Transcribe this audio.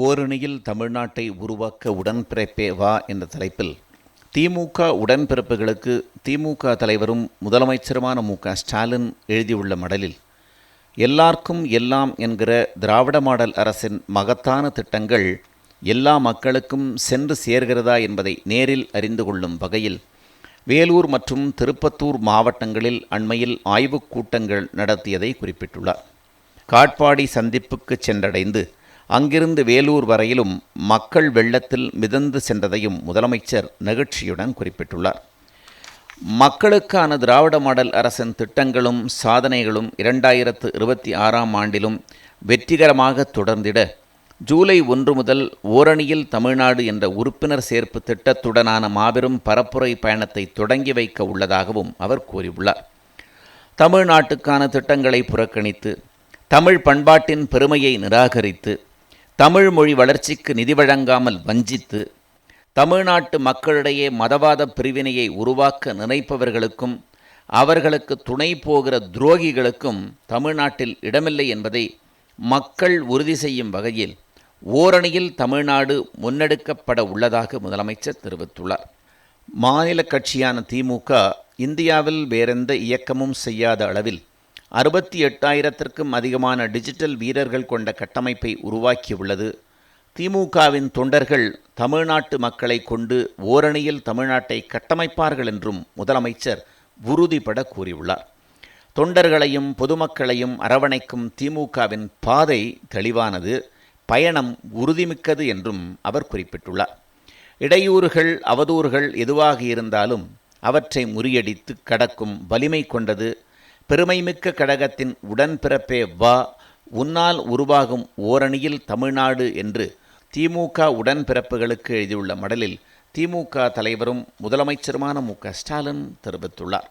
ஓரணியில் தமிழ்நாட்டை உருவாக்க உடன்பிறப்பே வா என்ற தலைப்பில் திமுக உடன்பிறப்புகளுக்கு திமுக தலைவரும் முதலமைச்சருமான மு க ஸ்டாலின் எழுதியுள்ள மடலில் எல்லார்க்கும் எல்லாம் என்கிற திராவிட மாடல் அரசின் மகத்தான திட்டங்கள் எல்லா மக்களுக்கும் சென்று சேர்கிறதா என்பதை நேரில் அறிந்து கொள்ளும் வகையில் வேலூர் மற்றும் திருப்பத்தூர் மாவட்டங்களில் அண்மையில் ஆய்வுக் கூட்டங்கள் நடத்தியதை குறிப்பிட்டுள்ளார். காட்பாடி சந்திப்புக்கு சென்றடைந்து அங்கிருந்து வேலூர் வரையிலும் மக்கள் வெள்ளத்தில் மிதந்து சென்றதையும் முதலமைச்சர் நெகிழ்ச்சியுடன் குறிப்பிட்டுள்ளார். மக்களுக்கான திராவிட மாடல் அரசின் திட்டங்களும் சாதனைகளும் இரண்டாயிரத்து இருபத்தி ஆறாம் ஆண்டிலும் வெற்றிகரமாக தொடர்ந்திட ஜூலை ஒன்று முதல் ஓரணியில் தமிழ்நாடு என்ற உறுப்பினர் சேர்ப்பு திட்டத்துடனான மாபெரும் பரப்புரை பயணத்தை தொடங்கி வைக்க உள்ளதாகவும் அவர் கூறியுள்ளார். தமிழ்நாட்டுக்கான திட்டங்களை புறக்கணித்து தமிழ் பண்பாட்டின் பெருமையை நிராகரித்து தமிழ் மொழி வளர்ச்சிக்கு நிதி வழங்காமல் வஞ்சித்து தமிழ்நாட்டு மக்களிடையே மதவாத பிரிவினையை உருவாக்க நினைப்பவர்களுக்கும் அவர்களுக்கு துணை போகிற துரோகிகளுக்கும் தமிழ்நாட்டில் இடமில்லை என்பதை மக்கள் உறுதி செய்யும் வகையில் ஓரணியில் தமிழ்நாடு முன்னெடுக்கப்பட உள்ளதாக முதலமைச்சர் தெரிவித்துள்ளார். மாநில கட்சியான திமுக இந்தியாவில் வேறெந்த இயக்கமும் செய்யாத அளவில் அறுபத்தி எட்டாயிரத்திற்கும் அதிகமான டிஜிட்டல் வீரர்கள் கொண்ட கட்டமைப்பை உருவாக்கியுள்ளது. திமுகவின் தொண்டர்கள் தமிழ்நாட்டு மக்களை கொண்டு ஓரணியில் தமிழ்நாட்டை கட்டமைப்பார்கள் என்றும் முதலமைச்சர் உறுதிபட கூறியுள்ளார். தொண்டர்களையும் பொதுமக்களையும் அரவணைக்கும் திமுகவின் பாதை தெளிவானது பயணம் உறுதிமிக்கது என்றும் அவர் குறிப்பிட்டுள்ளார். இடையூறுகள் அவதூறுகள் எதுவாக இருந்தாலும் அவற்றை முறியடித்து கடக்கும் வலிமை கொண்டது பெருமைமிக்க கழகத்தின் உடன்பிறப்பே வா உன்னால் உருவாகும் ஓரணியில் தமிழ்நாடு என்று திமுக உடன்பிறப்புகளுக்கு எழுதியுள்ள மடலில் திமுக தலைவரும் முதலமைச்சருமான மு க ஸ்டாலின் தெரிவித்துள்ளார்.